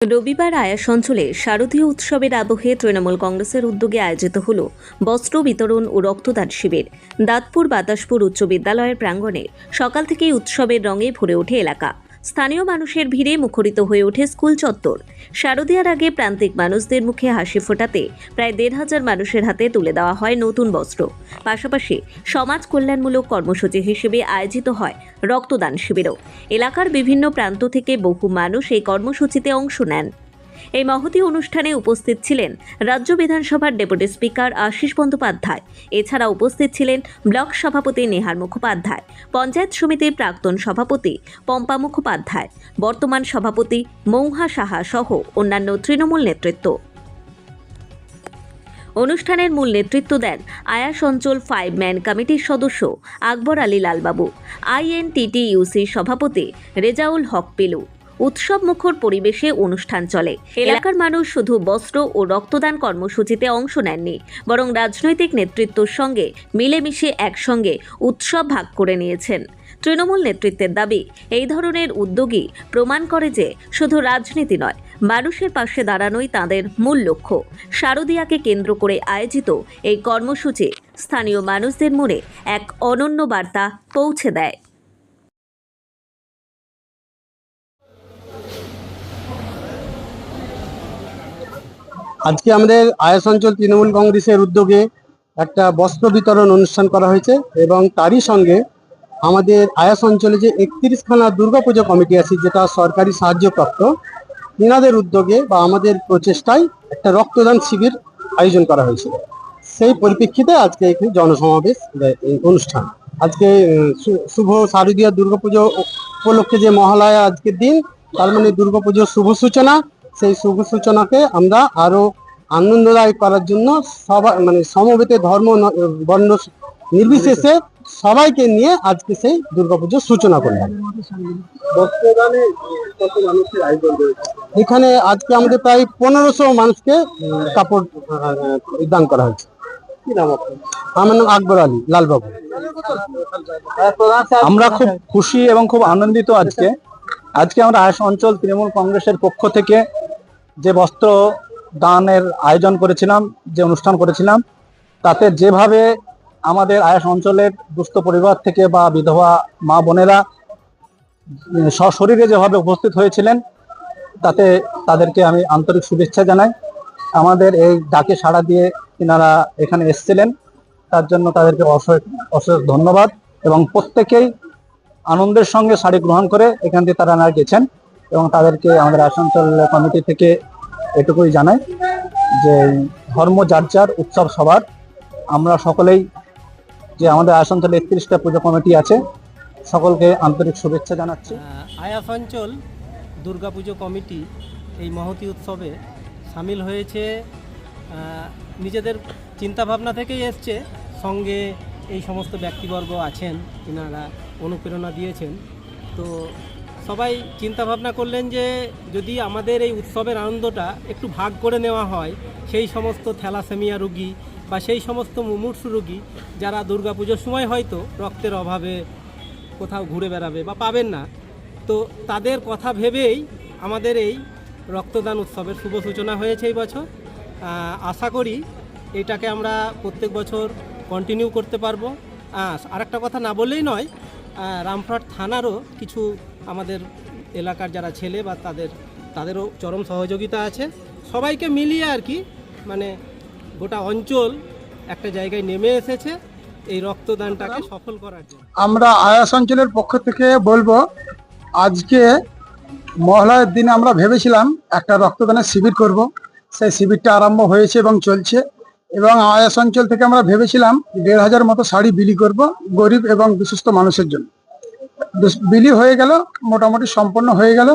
রবিবার আয়াস অঞ্চলে শারদীয় উৎসবের আবহে তৃণমূল কংগ্রেসের উদ্যোগে আয়োজিত হল বস্ত্র বিতরণ ও রক্তদান শিবির। দাঁতপুর বাতাসপুর উচ্চ বিদ্যালয়ের প্রাঙ্গণে সকাল থেকেই উৎসবের রঙে ভরে ওঠে এলাকা। স্থানীয় মানুষের ভিড়ে মুখরিত হয়ে ওঠে স্কুল চত্বর। শারদীয়ার আগে প্রান্তিক মানুষদের মুখে হাসি ফোটাতে প্রায় দেড় হাজার মানুষের হাতে তুলে দেওয়া হয় নতুন বস্ত্র। পাশাপাশি সমাজ কল্যাণমূলক কর্মসূচি হিসেবে আয়োজিত হয় রক্তদান শিবিরও। এলাকার বিভিন্ন প্রান্ত থেকে বহু মানুষ এই কর্মসূচিতে অংশ নেন। এই মহতী অনুষ্ঠানে উপস্থিত ছিলেন রাজ্য বিধানসভার ডেপুটি স্পিকার আশিস বন্দ্যোপাধ্যায়। এছাড়া উপস্থিত ছিলেন ব্লক সভাপতি নেহার মুখোপাধ্যায়, পঞ্চায়েত সমিতির প্রাক্তন সভাপতি পম্পা মুখোপাধ্যায়, বর্তমান সভাপতি মৌহা সাহা সহ অন্যান্য তৃণমূল নেতৃত্ব। অনুষ্ঠানের মূল নেতৃত্ব দেন আয়াস অঞ্চল ফাইভ ম্যান কমিটির সদস্য আকবর আলী লালবাবু আইএনটিটিইউসি সভাপতি রেজাউল হক পিলু। উৎসব মুখর পরিবেশে অনুষ্ঠান চলে। এলাকার মানুষ শুধু বস্ত্র ও রক্তদান কর্মসূচিতে অংশ নেননি, বরং রাজনৈতিক নেতৃত্বর সঙ্গে মিলেমিশে একসঙ্গে উৎসব ভাগ করে নিয়েছেন। তৃণমূল নেতৃত্বের দাবি, এই ধরনের উদ্যোগই প্রমাণ করে যে শুধু রাজনীতি নয়, মানুষের পাশে দাঁড়ানোই তাদের মূল লক্ষ্য। শারদিয়াকে কেন্দ্র করে আয়োজিত এই কর্মসূচি স্থানীয় মানুষদের মনে এক অনন্য বার্তা পৌঁছে দেয়। আজকে আমাদের আয়াস অঞ্চল তৃণমূল কংগ্রেসের উদ্যোগে একটা বস্ত্র বিতরণ অনুষ্ঠান করা হয়েছে এবং তারই সঙ্গে আমাদের আয়াস অঞ্চলে যে একত্রিশখানা দুর্গাপুজো কমিটি আছে, যেটা সরকারি সাহায্যপ্রাপ্ত এনাদের উদ্যোগে বা আমাদের প্রচেষ্টায় একটা রক্তদান শিবির আয়োজন করা হয়েছিল সেই পরিপ্রেক্ষিতে আজকে এখানে জনসমাবেশ অনুষ্ঠান। আজকে শুভ শারদীয় দুর্গাপুজো উপলক্ষে যে মহালয়া আজকের দিন, তার মানে দুর্গাপুজোর শুভ সূচনা সেই শুভ সূচনাকে আমরা আরও আনন্দদায়ক করার জন্য সবাই মানে সমবেতে ধর্ম বর্ণ নির্বিশেষে সবাইকে নিয়ে আজকে সেই দুর্গাপুজোর সূচনা করলাম। এখানে আজকে আমাদের প্রায় পনেরোশো মানুষকে কাপড় দান করা হয়েছে। আমার নাম আকবর আলী লালবাবু। আমরা খুব খুশি এবং খুব আনন্দিত আজকে। আজকে আমরা আয়াস অঞ্চল তৃণমূল কংগ্রেসের পক্ষ থেকে যে বস্ত্র দানের আয়োজন করেছিলাম, যে অনুষ্ঠান করেছিলাম, তাতে যেভাবে আমাদের আয়াস অঞ্চলের দুস্থ পরিবার থেকে বা বিধবা মা বোনেরা সশরীরে যেভাবে উপস্থিত হয়েছিলেন, তাতে তাদেরকে আমি আন্তরিক শুভেচ্ছা জানাই। আমাদের এই ডাকে সাড়া দিয়ে তিনারা এখানে এসেছিলেন, তার জন্য তাদেরকে অশেষ অশেষ ধন্যবাদ এবং প্রত্যেকেই আনন্দের সঙ্গে শাড়ি গ্রহণ করে এখান থেকে তারা গেছেন। এবং তাদেরকে আমাদের আসানসোল কমিটি থেকে এটুকুই জানাই যে ধর্ম যার যার উৎসব সবার। আমরা সকলেই যে আমাদের আসানসোলে একত্রিশটা পুজো কমিটি আছে সকলকে আন্তরিক শুভেচ্ছা জানাচ্ছি। আহ, আয়াস অঞ্চল দুর্গাপুজো কমিটি এই মহতি উৎসবে সামিল হয়েছে নিজেদের চিন্তাভাবনা থেকেই এসছে সঙ্গে এই সমস্ত ব্যক্তিবর্গ আছেন তিনারা অনুপ্রেরণা দিয়েছেন। তো সবাই চিন্তাভাবনা করলেন যে যদি আমাদের এই উৎসবের আনন্দটা একটু ভাগ করে নেওয়া হয়, সেই সমস্ত থ্যালাসেমিয়া রুগী বা সেই সমস্ত মুমূর্ষু রুগী যারা দুর্গাপুজোর সময় হয়তো রক্তের অভাবে কোথাও ঘুরে বেড়াবে বা পাবেন না, তো তাদের কথা ভেবেই আমাদের এই রক্তদান উৎসবের শুভ সূচনা হয়েছে এই বছর। আশা করি এটাকে আমরা প্রত্যেক বছর কন্টিনিউ করতে পারব। আর একটা কথা না বললেই নয় রামপুরহাট থানারও কিছু আমাদের এলাকার যারা ছেলে বা তাদের, তাদেরও চরম সহযোগিতা আছে। সবাইকে মিলিয়ে আর কি মানে গোটা অঞ্চল একটা জায়গায় নেমে এসেছে এই রক্তদানটাকে সফল করার জন্য। আমরা আয়াস অঞ্চলের পক্ষ থেকে বলব, আজকে মহালয়ের দিনে আমরা ভেবেছিলাম একটা রক্তদানের শিবির করব। সেই শিবিরটা আরম্ভ হয়েছে এবং চলছে এবং আয়াস অঞ্চল থেকে আমরা ভেবেছিলাম দেড় হাজার মতো শাড়ি বিলি করব গরিব এবং বিশিষ্ট মানুষের জন্য। বিলি হয়ে গেল, মোটামুটি সম্পন্ন হয়ে গেল।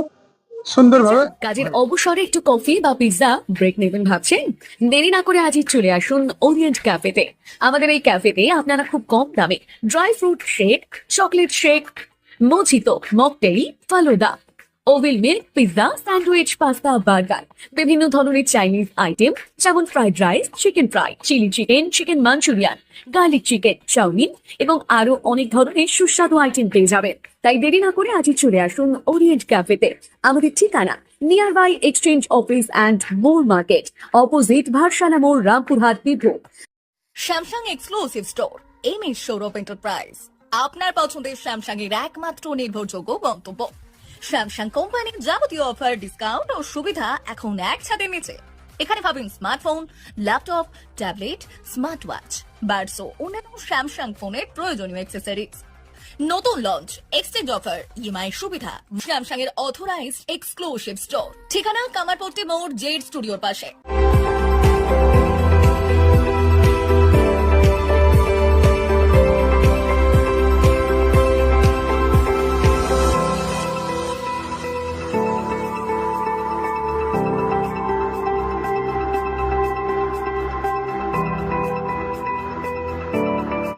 সুন্দরভাবে কাজের অবসরে একটু কফি বা পিৎজা ব্রেক নেবেন ভাবছেন? দেরি না করে আজই চলে আসুন ওরিয়েন্ট ক্যাফেতে আমাদের এই ক্যাফেতে আপনারা খুব কম দামে dry fruit shake chocolate shake mojito mocktail falooda ওভিল milk, pizza, sandwich, pasta, burger. বিভিন্ন ধরনের চাইনিজ আইটেম, যেমন fried rice, chicken fry, chilli chicken chicken Manchurian, garlic chicken, chowmein এবং আরও অনেক ধরনের সুস্বাদু আইটেম পেয়ে যাবেন। তাই দেরি না করে আজই চলে আসুন ওরিয়েন্ট ক্যাফেতে। আমাদের ঠিকানা, nearby exchange office and more market, opposite Bharsana মোড়, Rampurhat Birbhum Samsung exclusive store M S Sourav enterprise আপনার পছন্দের স্যামসাং এর একমাত্র নির্ভরযোগ্য গন্তব্য। স্যামসাং কোম্পানির যাবতীয় অফার ডিসকাউন্ট ও সুবিধা এখন এক নিচে। এখানে পাবেন smartphone laptop tablet smart watch buds ও অন্যান্য স্যামসাং ফোনের প্রয়োজনীয় অ্যাক্সেসরিজ নতুন লঞ্চ এক্সচেঞ্জ অফার ইএমআই সুবিধা স্যামসাং এর অথরাইজড এক্সক্লুসিভ স্টোর ঠিকানা কামারপট্টি মোড়, জেড স্টুডিওর পাশে।